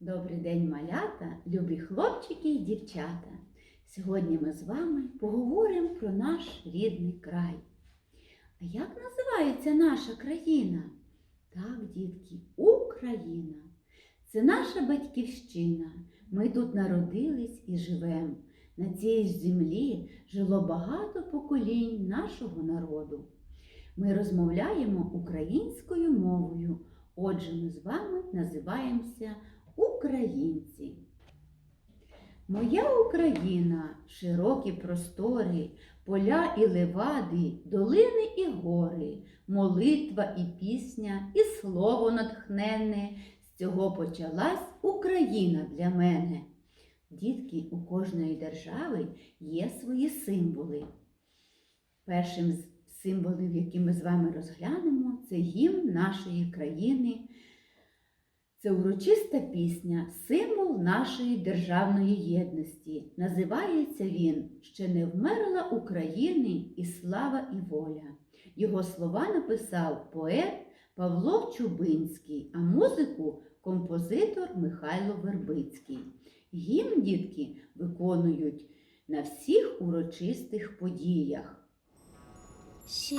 Добрий день, малята, любі хлопчики і дівчата. Сьогодні ми з вами поговоримо про наш рідний край. А як називається наша країна? Так, дітки, Україна. Це наша батьківщина. Ми тут народились і живемо. На цій землі жило багато поколінь нашого народу. Ми розмовляємо українською мовою. Отже, ми з вами називаємося українці. Моя Україна широкі простори, поля і левади, долини і гори, молитва і пісня, і слово натхненне. З цього почалась Україна для мене. Дітки, у кожної держави є свої символи. Першим з символів, які ми з вами розглянемо, це гімн нашої країни. Це урочиста пісня, символ нашої державної єдності. Називається він Ще не вмерла України і слава і воля. Його слова написав поет Павло Чубинський, а музику композитор Михайло Вербицький. Гімн дітки виконують на всіх урочистих подіях. Ще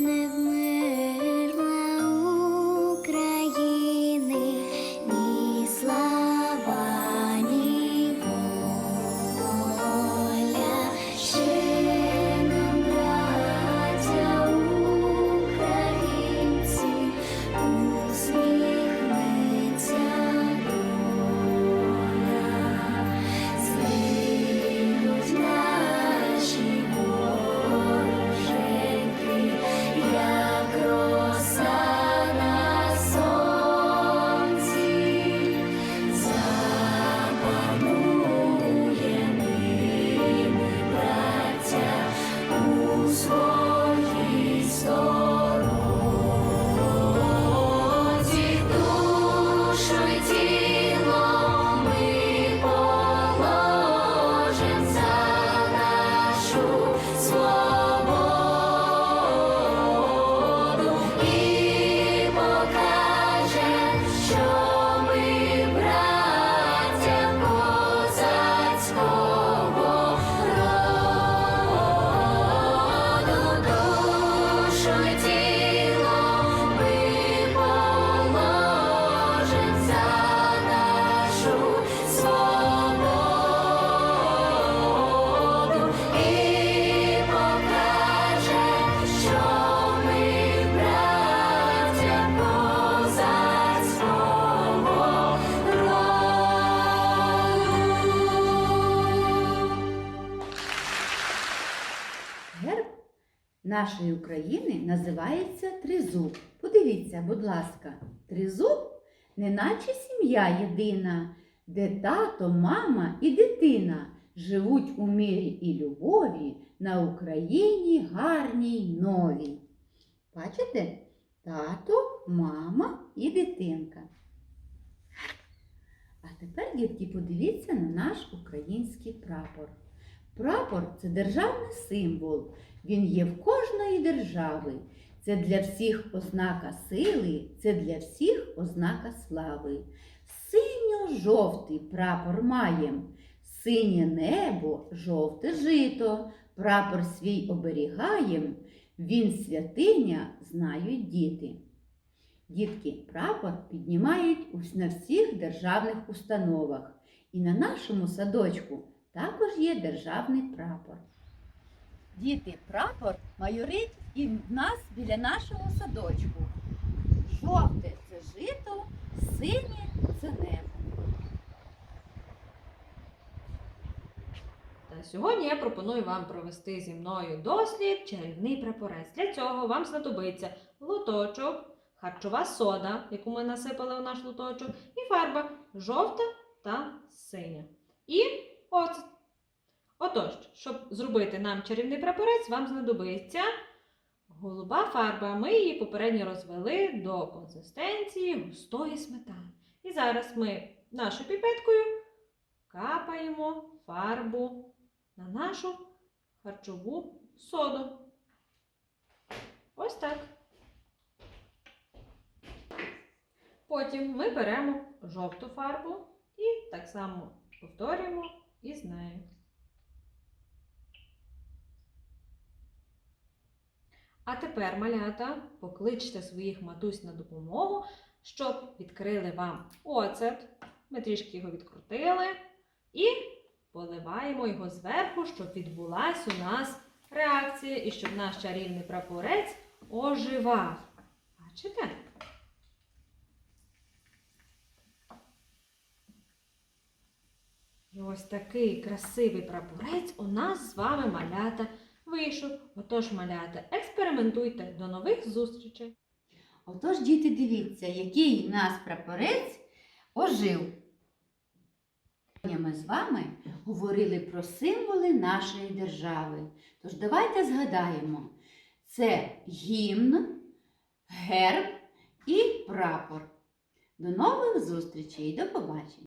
не вмерла нашої України називається Тризуб. Подивіться, будь ласка, тризуб неначе сім'я єдина, де тато, мама і дитина живуть у мирі і любові на Україні гарній новій. Бачите? Тато, мама і дитинка. А тепер, дітки, подивіться на наш український прапор. Прапор це державний символ. Він є в кожної держави. Це для всіх ознака сили, це для всіх ознака слави. Синьо-жовтий прапор маєм, синє небо, жовте жито, прапор свій оберігаєм, він святиня знають діти. Дітки, прапор піднімають на всіх державних установах. І на нашому садочку також є державний прапор. Діти, прапор майорить і в нас біля нашого садочку. Жовте це жито, синє це небо. Та сьогодні я пропоную вам провести зі мною дослід чарівний прапорець. Для цього вам знадобиться лоточок, харчова сода, яку ми насипали у наш лоточок, і фарба жовта та синя. І оцет. Отож, щоб зробити нам чарівний прапорець, вам знадобиться голуба фарба. Ми її попередньо розвели до консистенції густої сметани. І зараз ми нашою піпеткою капаємо фарбу на нашу харчову соду. Ось так. Потім ми беремо жовту фарбу і так само повторюємо із нею. А тепер, малята, покличте своїх матусь на допомогу, щоб відкрили вам оцет. Ми трішки його відкрутили і поливаємо його зверху, щоб відбулась у нас реакція і щоб наш чарівний прапорець оживав. Бачите? Ось такий красивий прапорець у нас з вами малята вийшов. Отож, малята, експериментуйте. До нових зустрічей! Отож, діти, дивіться, який в нас прапорець ожив. Ми з вами говорили про символи нашої держави. Тож давайте згадаємо: це гімн, герб і прапор. До нових зустрічей, до побачення!